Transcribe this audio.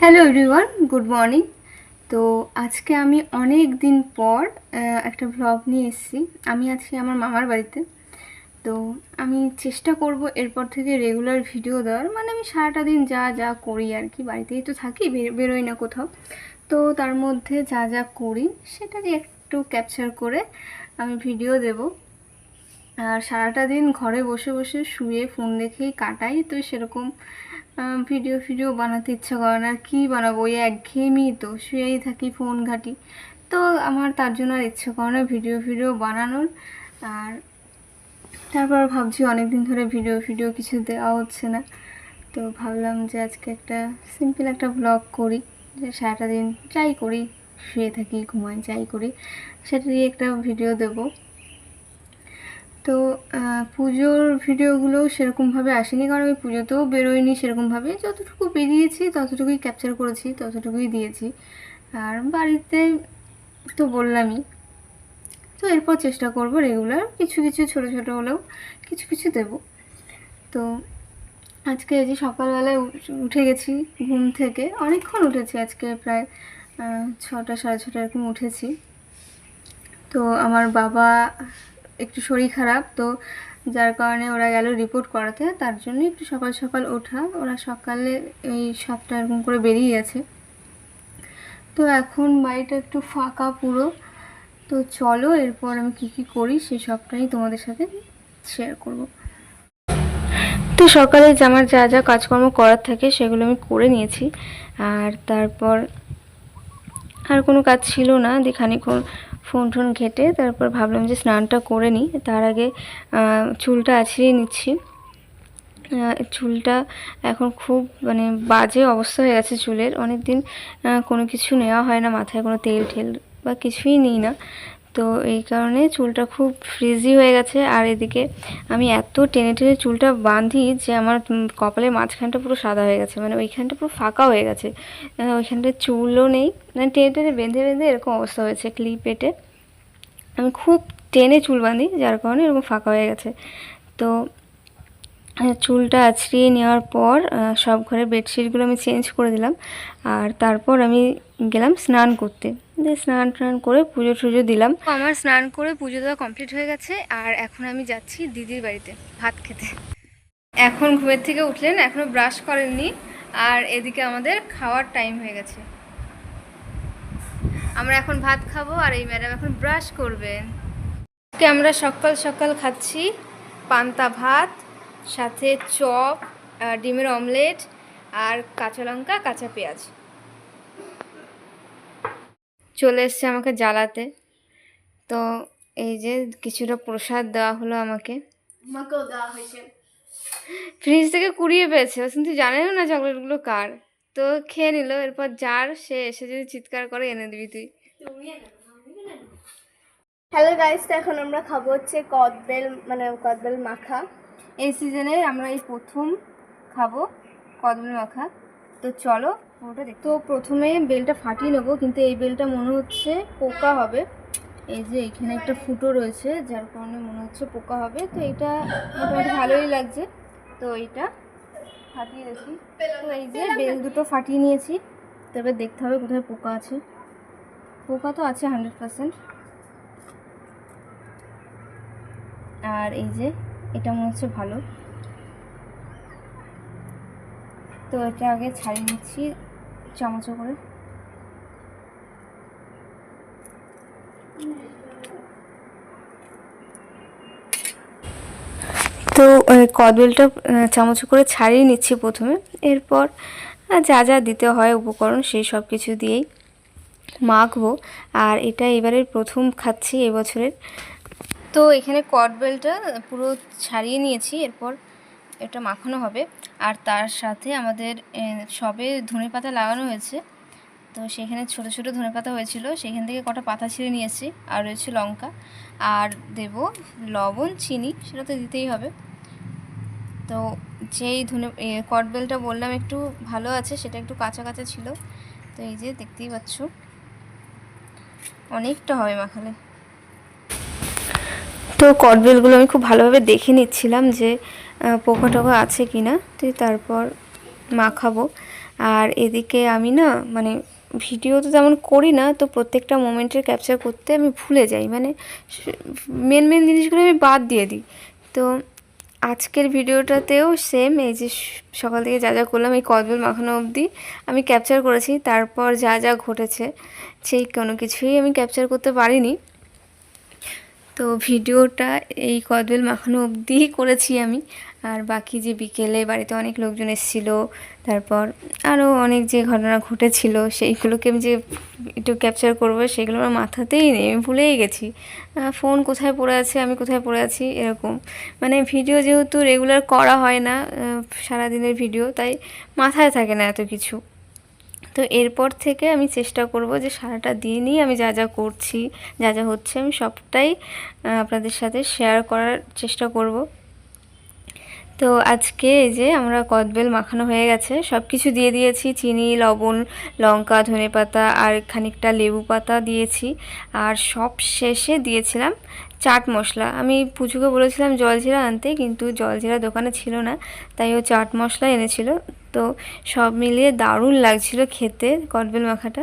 Hello everyone good morning তো আজকে আমি অনেক দিন পর একটা ভ্লগ নিয়ে এসেছি। আমি আজকে আমার মামার বাড়িতে। তো আমি চেষ্টা করব এরপর থেকে রেগুলার ভিডিও দেওয়ার। মানে আমি সারাটা দিন যা যা করি আর কি, বাড়িতেই তো থাকি বেরোই না কোথাও। তো তার মধ্যে যা যা করি, সেটাকে একটু ক্যাপচার করে আমি ভিডিও দেব। সারাটা দিন ঘরে বসে বসে শুয়ে ফোন দেখেই কাটাই। তো সেরকম ভিডিও ফিডিও বানাতে ইচ্ছা করে না। কী বানাবো? ওই একঘেয়েমি তো, শুয়েই থাকি ফোন ঘাঁটি। তো আমার তার জন্য আর ইচ্ছে করে না ভিডিও ফিডিও বানানোর। আর তারপর ভাবছি অনেক দিন ধরে ভিডিও ফিডিও কিছু দেওয়া হচ্ছে না। তো ভাবলাম যে আজকে একটা সিম্পল একটা ব্লগ করি। যে সারাটা দিন যাই করি, শুয়ে থাকি, ঘুমাই, যাই করি, সেটা দিয়ে একটা ভিডিও দেবো। তো পুজোর ভিডিওগুলো সেরকমভাবে আসেনি, কারণ আমি পুজোতেও বেরোয়নি সেরকমভাবে। যতটুকু বেরিয়েছি, ততটুকুই ক্যাপচার করেছি, ততটুকুই দিয়েছি। আর বাড়িতে তো বললামই। তো এরপর চেষ্টা করব রেগুলার কিছু কিছু ছোট ছোট হলেও কিছু কিছু দেব। তো আজকে এই যে সকালবেলায় উঠ- গেছি ঘুম থেকে, অনেকক্ষণ উঠেছি আজকে প্রায় ছটা, সাড়ে ছটা এরকম উঠেছি। তো আমার বাবা একটু শরীর খারাপ, তো যার কারণে ওরা গেল রিপোর্ট করাতে। তার জন্য একটু সকাল সকাল ওঠা। ওরা সকালে এই সাতটা এরকম করে বেরিয়ে গেছে। তো এখন বাড়িটা একটু ফাঁকা পুরো। তো চলো, এরপর আমি কী কী করি সেই সবটাই তোমাদের সাথে শেয়ার করব। তো সকালে যে আমার যা যা কাজকর্ম করার থাকে সেগুলো আমি করে নিয়েছি। আর তারপর আর কোনো কাজ ছিল না। দিয়ে খানিক্ষণ ফোন টোন ঘেটে তারপর ভাবলাম যে স্নানটা করে নিই। তার আগে চুলটা আছড়িয়ে নিচ্ছি। চুলটা এখন খুব মানে বাজে অবস্থা হয়ে গেছে চুলের। অনেক দিন কোনো কিছু নেওয়া হয় না, মাথায় কোনো তেল ঠেল বা কিছুই নিই না। তো এই কারণে চুলটা খুব ফ্রিজি হয়ে গেছে। আর এদিকে আমি এত টেনে টেনে চুলটা বাঁধি যে আমার কপালের মাঝখানটা পুরো সাদা হয়ে গেছে। মানে ওইখানটা পুরো ফাঁকা হয়ে গেছে। আহ, ওইখানটায় চুলও নেই। মানে টেনে টেনে বেঁধে বেঁধে এরকম অবস্থা হয়েছে ক্লিপ পেটে। আমি খুব টেনে চুল বাঁধি যার কারণে এরকম ফাঁকা হয়ে গেছে। তো চুলটা আছড়িয়ে নেওয়ার পর সব ঘরে বেডশিটগুলো আমি চেঞ্জ করে দিলাম। আর তারপর আমি গেলাম স্নান করতে। দিয়ে স্নান টান করে পুজো টুজো দিলাম। আমার স্নান করে পুজো দেওয়া কমপ্লিট হয়ে গেছে, আর এখন আমি যাচ্ছি দিদির বাড়িতে ভাত খেতে। এখন ঘুমের থেকে উঠলেন এখনও ব্রাশ করেননি, আর এদিকে আমাদের খাওয়ার টাইম হয়ে গেছে। আমরা এখন ভাত খাব, আর এই ম্যাডাম এখন ব্রাশ করবেন। আজকে আমরা সকাল সকাল খাচ্ছি পান্তা ভাত, সাথে চপ ডিমের অমলেট, আর কাঁচা লঙ্কা, কাঁচা পেঁয়াজ। চলে এসছে আমাকে জ্বালাতে। তো এই যে কিছুটা প্রসাদ দেওয়া হলো আমাকে। আমাকেও দেওয়া হয়েছে। ফ্রিজ থেকে কুড়িয়ে পেয়েছে। ও কিন্তু জানেও না চকলেটগুলো কার। তো খেয়ে নিল এরপর যার সে এসে যদি চিৎকার করে এনে দিবি তুই। হ্যালো গাইস তো এখন আমরা খাব হচ্ছে কদবেল মানে কদবেল মাখা। এই সিজনে আমরা এই প্রথম খাব কদবেল মাখা। তো চলো দেখ তো প্রথমে বেলটা ফাটিয়ে নেব, কিন্তু এই বেলটা মনে হচ্ছে পোকা হবে। এই যে এখানে একটা ফুটো রয়েছে, যার কারণে মনে হচ্ছে পোকা হবে। তো এটা মোটামুটি ভালোই লাগছে। তো এইটা ফাটিয়ে দেখি। তো এই যে বেল দুটো ফাটিয়ে নিয়েছি। তবে দেখতে হবে কোথায় পোকা আছে। পোকা তো আছে হান্ড্রেড পার্সেন্ট। আর এই যে এটা মনে হচ্ছে ভালো। তো এটা আগে ছাড়িয়ে নিচ্ছি। চামচে করে। তো কদবেলটা চামচে করে ছাড়িয়ে নিচ্ছি প্রথমে। এরপর যা যা দিতে হয় উপকরণ সেই সব কিছু দিয়েই মাখবো। আর এটা এবারের প্রথম খাচ্ছি এবছরের। তো, এখানে কটবেলটা পুরো ছাড়িয়ে নিয়েছি। এরপর এটা মাখানো হবে। আর তার সাথে আমাদের সবে ধনে পাতা লাগানো হয়েছে। তো সেখানে ছোট ছোট ধনে পাতা হয়েছিল। সেখান থেকে কটা পাতা ছিঁড়ে নিয়েছি। আর রয়েছে লঙ্কা। আর দেব লবণ, চিনি, সেটা তো দিতেই হবে। তো যেই ধনে কটবেলটা বললাম একটু ভালো আছে, সেটা একটু কাঁচা কাঁচা ছিল। তো এই যে দেখতেই পাচ্ছ, অনেকটা হবে মাখালে। তো কটবেলগুলো আমি খুব ভালোভাবে দেখে নিচ্ছিলাম যে পোকা টোকা আছে কি না তো তারপর মাখাবো। আর এদিকে আমি না মানে ভিডিও তো তেমন করি না, তো প্রত্যেকটা মোমেন্টের ক্যাপচার করতে আমি ভুলে যাই। মানে মেন মেন জিনিসগুলো আমি বাদ দিয়ে দিই। তো আজকের ভিডিওটাতেও সেম এই যে সকাল থেকে যা যা করলাম, এই কদবেল মাখানো অবধি আমি ক্যাপচার করেছি। তারপর যা যা ঘটেছে, সেই কোনো কিছুই আমি ক্যাপচার করতে পারিনি। তো ভিডিওটা এই কদবেল মাখানো অবধিই করেছি আমি। আর বাকি যে বিকেলে বাড়িতে অনেক লোকজন এসেছিল, তারপর আরও অনেক যে ঘটনা ঘটেছিল, সেইগুলোকে আমি যে একটু ক্যাপচার করব, সেগুলো আমার মাথাতেই নেই, আমি ভুলেই গেছি। ফোন কোথায় পড়ে আছে, আমি কোথায় পড়ে আছি, এরকম। মানে ভিডিও যেহেতু রেগুলার করা হয় না সারাদিনের ভিডিও তাই মাথায় থাকে না এত কিছু। তো এরপর থেকে আমি চেষ্টা করব যে সারাটা দিনই আমি যা যা করছি, যা যা হচ্ছে আমি সবটাই আপনাদের সাথে শেয়ার করার চেষ্টা করব। তো আজকে এই যে আমরা কদবেল মাখানো হয়ে গেছে সব কিছু দিয়ে দিয়েছি, চিনি, লবণ, লঙ্কা, ধনেপাতা আর খানিকটা লেবু পাতা দিয়েছি আর সব শেষে দিয়েছিলাম চাট মশলা। আমি পুজোকে বলেছিলাম জলজিরা আনতে, কিন্তু জলজিরা দোকানে ছিল না, তাই ও চাট মশলা এনেছিল। তো সব মিলিয়ে দারুণ লাগছিল খেতে কটবেল মাখাটা।